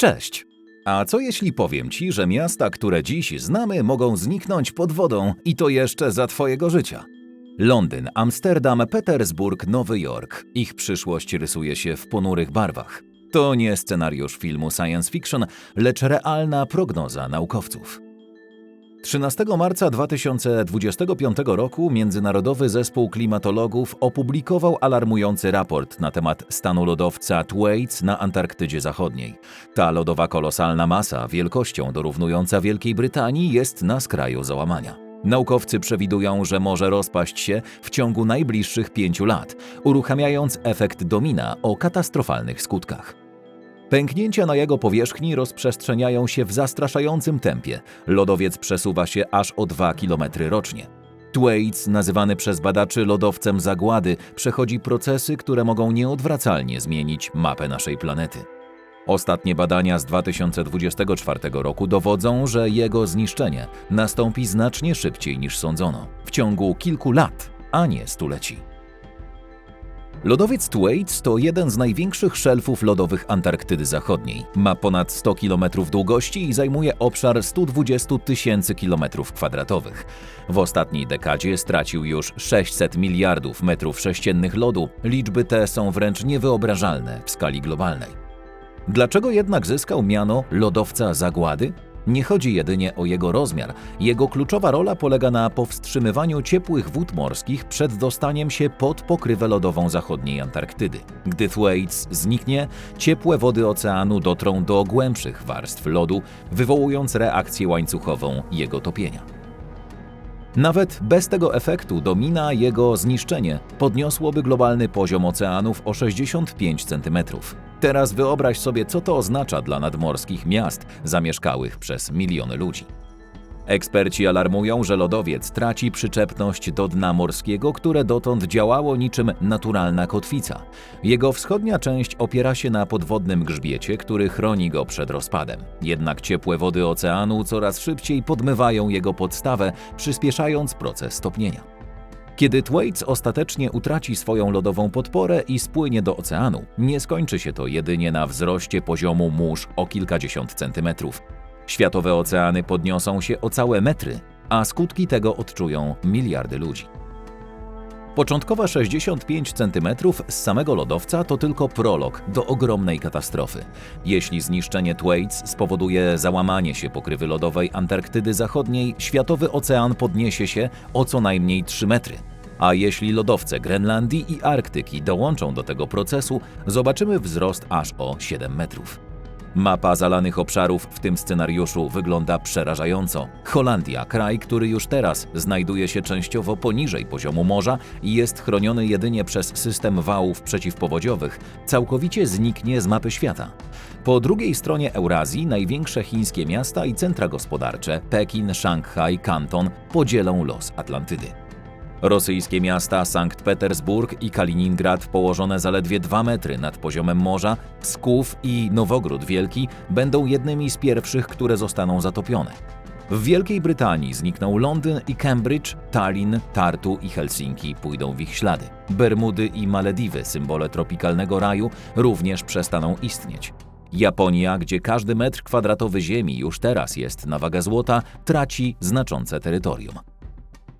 Cześć! A co jeśli powiem ci, że miasta, które dziś znamy, mogą zniknąć pod wodą i to jeszcze za twojego życia? Londyn, Amsterdam, Petersburg, Nowy Jork. Ich przyszłość rysuje się w ponurych barwach. To nie scenariusz filmu science fiction, lecz realna prognoza naukowców. 13 marca 2025 roku Międzynarodowy Zespół Klimatologów opublikował alarmujący raport na temat stanu lodowca Thwaites na Antarktydzie Zachodniej. Ta lodowa kolosalna masa, wielkością dorównująca Wielkiej Brytanii, jest na skraju załamania. Naukowcy przewidują, że może rozpaść się w ciągu najbliższych pięciu lat, uruchamiając efekt domina o katastrofalnych skutkach. Pęknięcia na jego powierzchni rozprzestrzeniają się w zastraszającym tempie. Lodowiec przesuwa się aż o 2 km rocznie. Thwaites, nazywany przez badaczy lodowcem zagłady, przechodzi procesy, które mogą nieodwracalnie zmienić mapę naszej planety. Ostatnie badania z 2024 roku dowodzą, że jego zniszczenie nastąpi znacznie szybciej niż sądzono w ciągu kilku lat, a nie stuleci. Lodowiec Thwaites to jeden z największych szelfów lodowych Antarktydy Zachodniej. Ma ponad 100 km długości i zajmuje obszar 120 tysięcy km kwadratowych. W ostatniej dekadzie stracił już 600 miliardów metrów sześciennych lodu. Liczby te są wręcz niewyobrażalne w skali globalnej. Dlaczego jednak zyskał miano lodowca zagłady? Nie chodzi jedynie o jego rozmiar. Jego kluczowa rola polega na powstrzymywaniu ciepłych wód morskich przed dostaniem się pod pokrywę lodową zachodniej Antarktydy. Gdy Thwaites zniknie, ciepłe wody oceanu dotrą do głębszych warstw lodu, wywołując reakcję łańcuchową jego topienia. Nawet bez tego efektu domina jego zniszczenie podniosłoby globalny poziom oceanów o 65 cm. Teraz wyobraź sobie, co to oznacza dla nadmorskich miast zamieszkałych przez miliony ludzi. Eksperci alarmują, że lodowiec traci przyczepność do dna morskiego, które dotąd działało niczym naturalna kotwica. Jego wschodnia część opiera się na podwodnym grzbiecie, który chroni go przed rozpadem. Jednak ciepłe wody oceanu coraz szybciej podmywają jego podstawę, przyspieszając proces stopnienia. Kiedy Thwaites ostatecznie utraci swoją lodową podporę i spłynie do oceanu, nie skończy się to jedynie na wzroście poziomu mórz o kilkadziesiąt centymetrów. Światowe oceany podniosą się o całe metry, a skutki tego odczują miliardy ludzi. Początkowe 65 cm z samego lodowca to tylko prolog do ogromnej katastrofy. Jeśli zniszczenie Thwaites spowoduje załamanie się pokrywy lodowej Antarktydy Zachodniej, światowy ocean podniesie się o co najmniej 3 metry. A jeśli lodowce Grenlandii i Arktyki dołączą do tego procesu, zobaczymy wzrost aż o 7 metrów. Mapa zalanych obszarów w tym scenariuszu wygląda przerażająco. Holandia, kraj, który już teraz znajduje się częściowo poniżej poziomu morza i jest chroniony jedynie przez system wałów przeciwpowodziowych, całkowicie zniknie z mapy świata. Po drugiej stronie Eurazji największe chińskie miasta i centra gospodarcze Pekin, Szanghaj, Kanton podzielą los Atlantydy. Rosyjskie miasta Sankt Petersburg i Kaliningrad, położone zaledwie 2 metry nad poziomem morza, Sków i Nowogród Wielki będą jednymi z pierwszych, które zostaną zatopione. W Wielkiej Brytanii znikną Londyn i Cambridge, Tallinn, Tartu i Helsinki pójdą w ich ślady. Bermudy i Malediwy, symbole tropikalnego raju, również przestaną istnieć. Japonia, gdzie każdy metr kwadratowy ziemi już teraz jest na wagę złota, traci znaczące terytorium.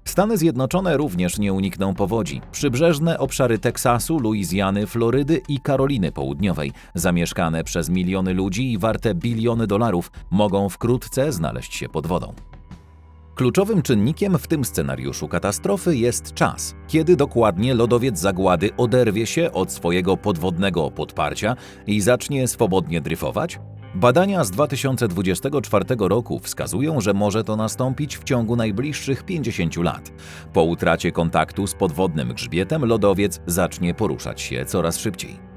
Stany Zjednoczone również nie unikną powodzi. Przybrzeżne obszary Teksasu, Luizjany, Florydy i Karoliny Południowej, zamieszkane przez miliony ludzi i warte biliony dolarów, mogą wkrótce znaleźć się pod wodą. Kluczowym czynnikiem w tym scenariuszu katastrofy jest czas, kiedy dokładnie lodowiec zagłady oderwie się od swojego podwodnego podparcia i zacznie swobodnie dryfować, Badania z 2024 roku wskazują, że może to nastąpić w ciągu najbliższych 50 lat. Po utracie kontaktu z podwodnym grzbietem lodowiec zacznie poruszać się coraz szybciej.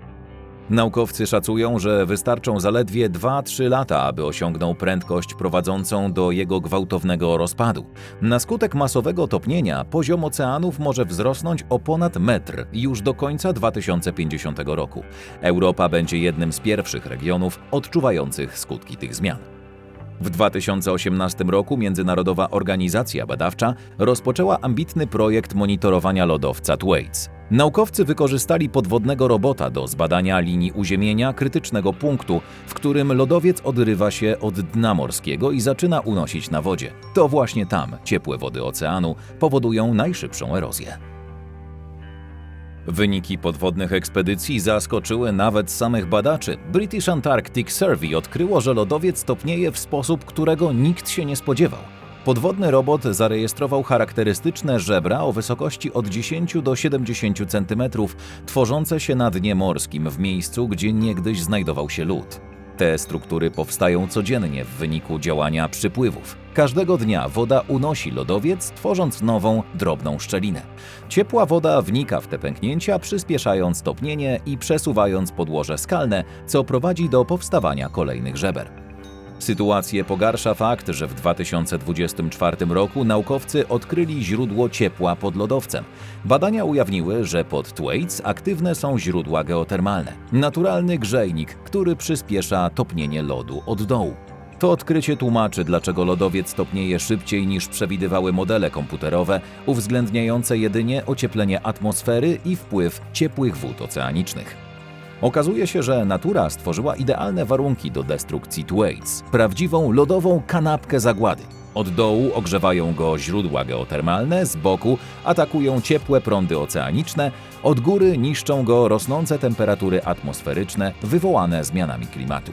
Naukowcy szacują, że wystarczą zaledwie 2-3 lata, aby osiągnął prędkość prowadzącą do jego gwałtownego rozpadu. Na skutek masowego topnienia poziom oceanów może wzrosnąć o ponad metr już do końca 2050 roku. Europa będzie jednym z pierwszych regionów odczuwających skutki tych zmian. W 2018 roku Międzynarodowa Organizacja Badawcza rozpoczęła ambitny projekt monitorowania lodowca Thwaites. Naukowcy wykorzystali podwodnego robota do zbadania linii uziemienia krytycznego punktu, w którym lodowiec odrywa się od dna morskiego i zaczyna unosić na wodzie. To właśnie tam ciepłe wody oceanu powodują najszybszą erozję. Wyniki podwodnych ekspedycji zaskoczyły nawet samych badaczy. British Antarctic Survey odkryło, że lodowiec topnieje w sposób, którego nikt się nie spodziewał. Podwodny robot zarejestrował charakterystyczne żebra o wysokości od 10 do 70 cm, tworzące się na dnie morskim w miejscu, gdzie niegdyś znajdował się lód. Te struktury powstają codziennie w wyniku działania przypływów. Każdego dnia woda unosi lodowiec, tworząc nową, drobną szczelinę. Ciepła woda wnika w te pęknięcia, przyspieszając topnienie i przesuwając podłoże skalne, co prowadzi do powstawania kolejnych żeber. Sytuację pogarsza fakt, że w 2024 roku naukowcy odkryli źródło ciepła pod lodowcem. Badania ujawniły, że pod Thwaites aktywne są źródła geotermalne. Naturalny grzejnik, który przyspiesza topnienie lodu od dołu. To odkrycie tłumaczy, dlaczego lodowiec topnieje szybciej niż przewidywały modele komputerowe, uwzględniające jedynie ocieplenie atmosfery i wpływ ciepłych wód oceanicznych. Okazuje się, że natura stworzyła idealne warunki do destrukcji Thwaites, prawdziwą lodową kanapkę zagłady. Od dołu ogrzewają go źródła geotermalne, z boku atakują ciepłe prądy oceaniczne, od góry niszczą go rosnące temperatury atmosferyczne wywołane zmianami klimatu.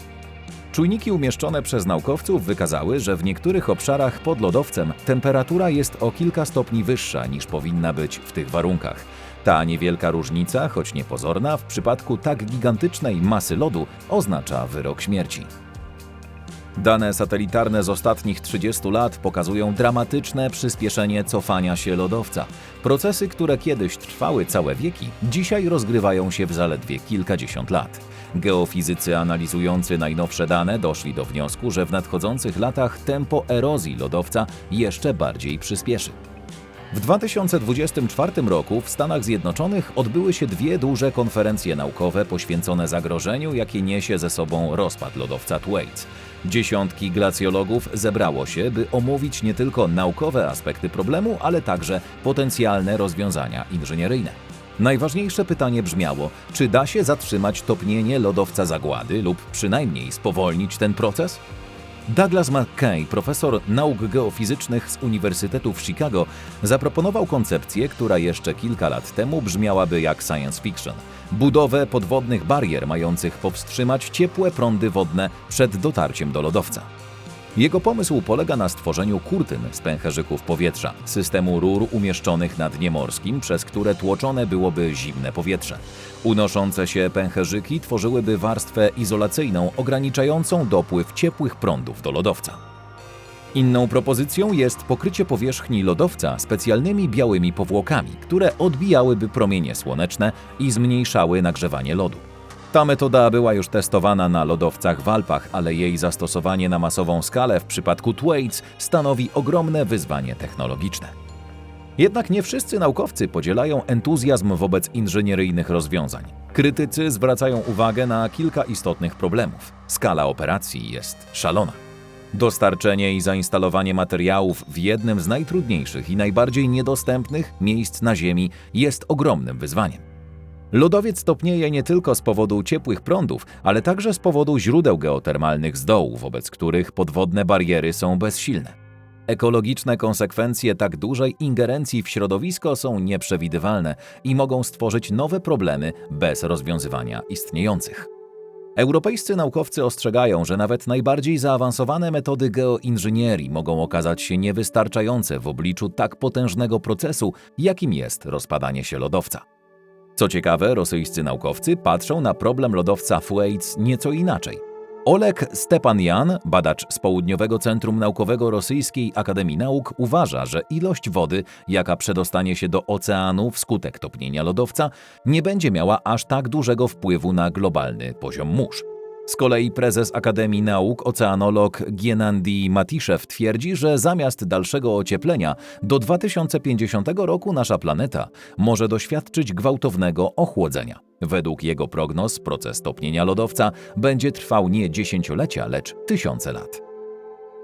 Czujniki umieszczone przez naukowców wykazały, że w niektórych obszarach pod lodowcem temperatura jest o kilka stopni wyższa niż powinna być w tych warunkach. Ta niewielka różnica, choć niepozorna, w przypadku tak gigantycznej masy lodu oznacza wyrok śmierci. Dane satelitarne z ostatnich 30 lat pokazują dramatyczne przyspieszenie cofania się lodowca. Procesy, które kiedyś trwały całe wieki, dzisiaj rozgrywają się w zaledwie kilkadziesiąt lat. Geofizycy analizujący najnowsze dane doszli do wniosku, że w nadchodzących latach tempo erozji lodowca jeszcze bardziej przyspieszy. W 2024 roku w Stanach Zjednoczonych odbyły się dwie duże konferencje naukowe poświęcone zagrożeniu, jakie niesie ze sobą rozpad lodowca Thwaites. Dziesiątki glacjologów zebrało się, by omówić nie tylko naukowe aspekty problemu, ale także potencjalne rozwiązania inżynieryjne. Najważniejsze pytanie brzmiało, czy da się zatrzymać topnienie lodowca zagłady lub przynajmniej spowolnić ten proces? Douglas McKay, profesor nauk geofizycznych z Uniwersytetu w Chicago, zaproponował koncepcję, która jeszcze kilka lat temu brzmiałaby jak science fiction. Budowę podwodnych barier mających powstrzymać ciepłe prądy wodne przed dotarciem do lodowca. Jego pomysł polega na stworzeniu kurtyn z pęcherzyków powietrza, systemu rur umieszczonych na dnie morskim, przez które tłoczone byłoby zimne powietrze. Unoszące się pęcherzyki tworzyłyby warstwę izolacyjną ograniczającą dopływ ciepłych prądów do lodowca. Inną propozycją jest pokrycie powierzchni lodowca specjalnymi białymi powłokami, które odbijałyby promienie słoneczne i zmniejszały nagrzewanie lodu. Ta metoda była już testowana na lodowcach w Alpach, ale jej zastosowanie na masową skalę w przypadku Thwaites stanowi ogromne wyzwanie technologiczne. Jednak nie wszyscy naukowcy podzielają entuzjazm wobec inżynieryjnych rozwiązań. Krytycy zwracają uwagę na kilka istotnych problemów. Skala operacji jest szalona. Dostarczenie i zainstalowanie materiałów w jednym z najtrudniejszych i najbardziej niedostępnych miejsc na Ziemi jest ogromnym wyzwaniem. Lodowiec topnieje nie tylko z powodu ciepłych prądów, ale także z powodu źródeł geotermalnych z dołu, wobec których podwodne bariery są bezsilne. Ekologiczne konsekwencje tak dużej ingerencji w środowisko są nieprzewidywalne i mogą stworzyć nowe problemy bez rozwiązywania istniejących. Europejscy naukowcy ostrzegają, że nawet najbardziej zaawansowane metody geoinżynierii mogą okazać się niewystarczające w obliczu tak potężnego procesu, jakim jest rozpadanie się lodowca. Co ciekawe, rosyjscy naukowcy patrzą na problem lodowca Thwaites nieco inaczej. Oleg Stepanjan, badacz z Południowego Centrum Naukowego Rosyjskiej Akademii Nauk, uważa, że ilość wody, jaka przedostanie się do oceanu wskutek topnienia lodowca, nie będzie miała aż tak dużego wpływu na globalny poziom mórz. Z kolei prezes Akademii Nauk, oceanolog Gienandi Matiszew twierdzi, że zamiast dalszego ocieplenia do 2050 roku nasza planeta może doświadczyć gwałtownego ochłodzenia. Według jego prognoz proces topnienia lodowca będzie trwał nie dziesięciolecia, lecz tysiące lat.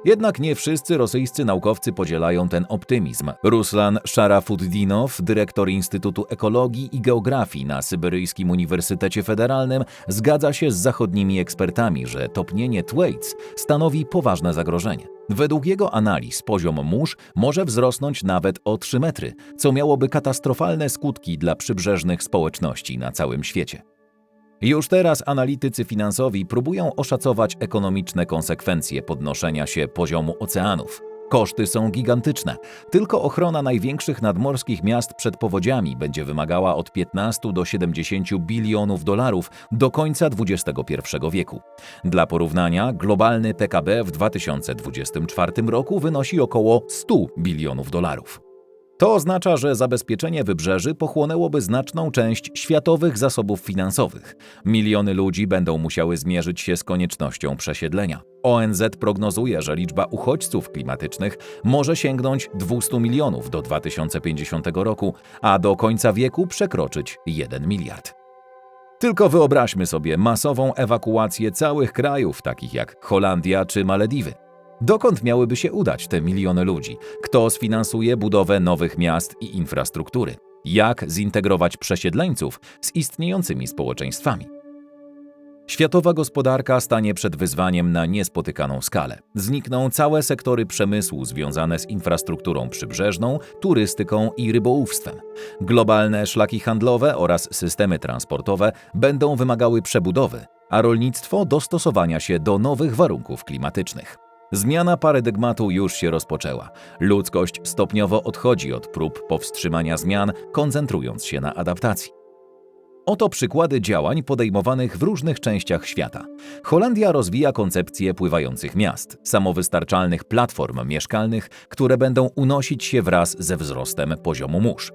Jednak nie wszyscy rosyjscy naukowcy podzielają ten optymizm. Ruslan Szarafuddinow, dyrektor Instytutu Ekologii i Geografii na Syberyjskim Uniwersytecie Federalnym, zgadza się z zachodnimi ekspertami, że topnienie Thwaites stanowi poważne zagrożenie. Według jego analiz poziom mórz może wzrosnąć nawet o 3 metry, co miałoby katastrofalne skutki dla przybrzeżnych społeczności na całym świecie. Już teraz analitycy finansowi próbują oszacować ekonomiczne konsekwencje podnoszenia się poziomu oceanów. Koszty są gigantyczne. Tylko ochrona największych nadmorskich miast przed powodziami będzie wymagała od 15 do 70 bilionów dolarów do końca XXI wieku. Dla porównania, globalny PKB w 2024 roku wynosi około 100 bilionów dolarów. To oznacza, że zabezpieczenie wybrzeży pochłonęłoby znaczną część światowych zasobów finansowych. Miliony ludzi będą musiały zmierzyć się z koniecznością przesiedlenia. ONZ prognozuje, że liczba uchodźców klimatycznych może sięgnąć 200 milionów do 2050 roku, a do końca wieku przekroczyć 1 miliard. Tylko wyobraźmy sobie masową ewakuację całych krajów, takich jak Holandia czy Malediwy. Dokąd miałyby się udać te miliony ludzi? Kto sfinansuje budowę nowych miast i infrastruktury? Jak zintegrować przesiedleńców z istniejącymi społeczeństwami? Światowa gospodarka stanie przed wyzwaniem na niespotykaną skalę. Znikną całe sektory przemysłu związane z infrastrukturą przybrzeżną, turystyką i rybołówstwem. Globalne szlaki handlowe oraz systemy transportowe będą wymagały przebudowy, a rolnictwo dostosowania się do nowych warunków klimatycznych. Zmiana paradygmatu już się rozpoczęła. Ludzkość stopniowo odchodzi od prób powstrzymania zmian, koncentrując się na adaptacji. Oto przykłady działań podejmowanych w różnych częściach świata. Holandia rozwija koncepcję pływających miast, samowystarczalnych platform mieszkalnych, które będą unosić się wraz ze wzrostem poziomu mórz.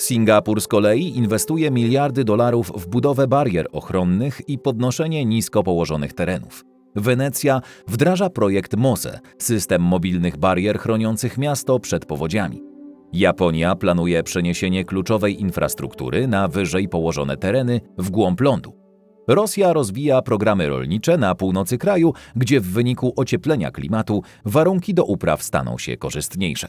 Singapur z kolei inwestuje miliardy dolarów w budowę barier ochronnych i podnoszenie nisko położonych terenów. Wenecja wdraża projekt MOSE, system mobilnych barier chroniących miasto przed powodziami. Japonia planuje przeniesienie kluczowej infrastruktury na wyżej położone tereny w głąb lądu. Rosja rozwija programy rolnicze na północy kraju, gdzie w wyniku ocieplenia klimatu warunki do upraw staną się korzystniejsze.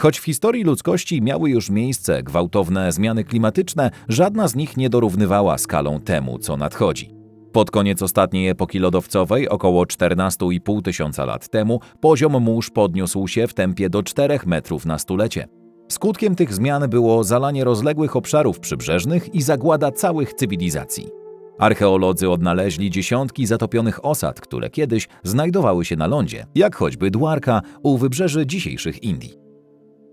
Choć w historii ludzkości miały już miejsce gwałtowne zmiany klimatyczne, żadna z nich nie dorównywała skalą temu, co nadchodzi. Pod koniec ostatniej epoki lodowcowej, około 14,5 tysiąca lat temu, poziom mórz podniósł się w tempie do 4 metrów na stulecie. Skutkiem tych zmian było zalanie rozległych obszarów przybrzeżnych i zagłada całych cywilizacji. Archeolodzy odnaleźli dziesiątki zatopionych osad, które kiedyś znajdowały się na lądzie, jak choćby Dwarka u wybrzeży dzisiejszych Indii.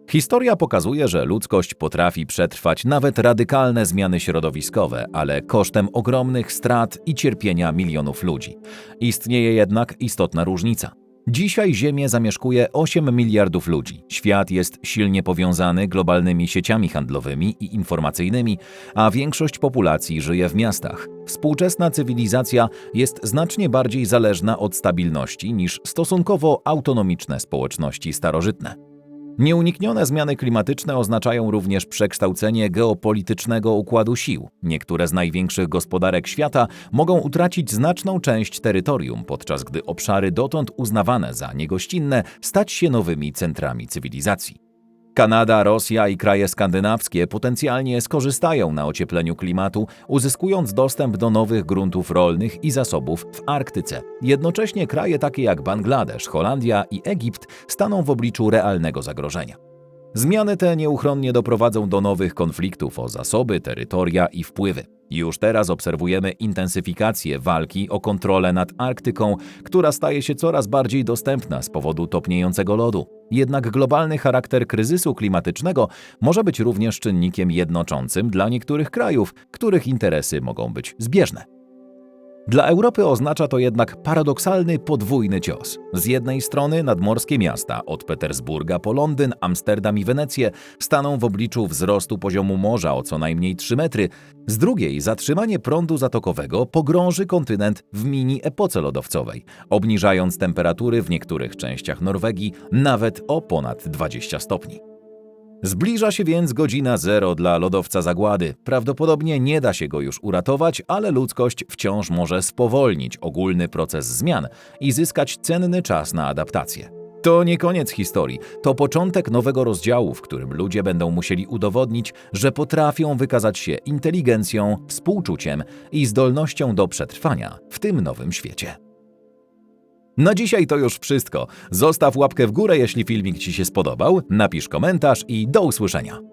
Historia pokazuje, że ludzkość potrafi przetrwać nawet radykalne zmiany środowiskowe, ale kosztem ogromnych strat i cierpienia milionów ludzi. Istnieje jednak istotna różnica. Dzisiaj Ziemię zamieszkuje 8 miliardów ludzi. Świat jest silnie powiązany globalnymi sieciami handlowymi i informacyjnymi, a większość populacji żyje w miastach. Współczesna cywilizacja jest znacznie bardziej zależna od stabilności niż stosunkowo autonomiczne społeczności starożytne. Nieuniknione zmiany klimatyczne oznaczają również przekształcenie geopolitycznego układu sił. Niektóre z największych gospodarek świata mogą utracić znaczną część terytorium, podczas gdy obszary dotąd uznawane za niegościnne stać się nowymi centrami cywilizacji. Kanada, Rosja i kraje skandynawskie potencjalnie skorzystają na ociepleniu klimatu, uzyskując dostęp do nowych gruntów rolnych i zasobów w Arktyce. Jednocześnie kraje takie jak Bangladesz, Holandia i Egipt staną w obliczu realnego zagrożenia. Zmiany te nieuchronnie doprowadzą do nowych konfliktów o zasoby, terytoria i wpływy. Już teraz obserwujemy intensyfikację walki o kontrolę nad Arktyką, która staje się coraz bardziej dostępna z powodu topniejącego lodu. Jednak globalny charakter kryzysu klimatycznego może być również czynnikiem jednoczącym dla niektórych krajów, których interesy mogą być zbieżne. Dla Europy oznacza to jednak paradoksalny podwójny cios. Z jednej strony nadmorskie miasta od Petersburga po Londyn, Amsterdam i Wenecję staną w obliczu wzrostu poziomu morza o co najmniej 3 metry, z drugiej zatrzymanie prądu zatokowego pogrąży kontynent w mini epoce lodowcowej, obniżając temperatury w niektórych częściach Norwegii nawet o ponad 20 stopni. Zbliża się więc godzina zero dla lodowca zagłady. Prawdopodobnie nie da się go już uratować, ale ludzkość wciąż może spowolnić ogólny proces zmian i zyskać cenny czas na adaptację. To nie koniec historii, to początek nowego rozdziału, w którym ludzie będą musieli udowodnić, że potrafią wykazać się inteligencją, współczuciem i zdolnością do przetrwania w tym nowym świecie. Na dzisiaj to już wszystko. Zostaw łapkę w górę, jeśli filmik Ci się spodobał, napisz komentarz i do usłyszenia.